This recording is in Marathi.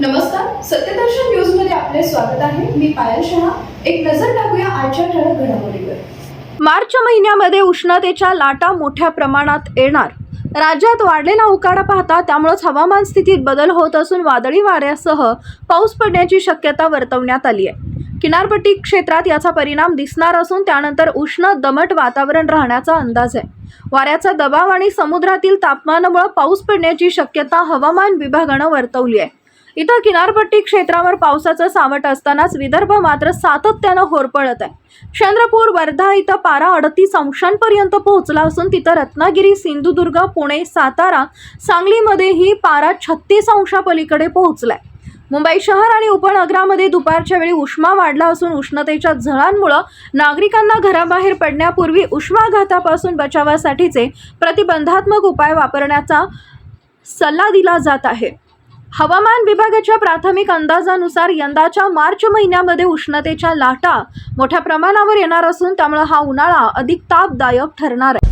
नमस्कार सत्यदर्शन न्यूजमध्ये आपले स्वागत आहे. मी पायल शहा. एक नजर टाकूया आजच्या ठळक घडामोडीवर. मार्च महिन्यामध्ये उष्णतेच्या लाटा मोठ्या प्रमाणात येणार. राज्यात वाढलेला उकाडा पाहता त्यामुळेच हवामान स्थितीत बदल होत असून वादळी वाऱ्यासह पाऊस पडण्याची शक्यता वर्तवण्यात आली आहे. किनारपट्टी क्षेत्रात याचा परिणाम दिसणार असून त्यानंतर उष्ण दमट वातावरण राहण्याचा अंदाज आहे. वाऱ्याचा दबाव आणि समुद्रातील तापमानामुळे पाऊस पडण्याची शक्यता हवामान विभागानं वर्तवली आहे. इथं किनारपट्टी क्षेत्रावर पावसाचं सावट असतानाच विदर्भ मात्र सातत्यानं होरपळत आहे. चंद्रपूर वर्धा इथं पारा अडतीस अंशांपर्यंत पोहोचला असून तिथं रत्नागिरी सिंधुदुर्ग पुणे सातारा सांगलीमध्येही पारा छत्तीस अंशापलीकडे पोहोचलाय. मुंबई शहर आणि उपनगरामध्ये दुपारच्या वेळी उष्मा वाढला असून उष्णतेच्या झळांमुळं नागरिकांना घराबाहेर पडण्यापूर्वी उष्माघातापासून बचावासाठीचे प्रतिबंधात्मक उपाय वापरण्याचा सल्ला दिला जात आहे. हवामान विभागाच्या प्राथमिक अंदाजानुसार यंदाच्या मार्च महिन्यामध्ये उष्णतेच्या लाटा मोठ्या प्रमाणावर येणार असून त्यामुळे हा उन्हाळा अधिक तापदायक ठरणार आहे.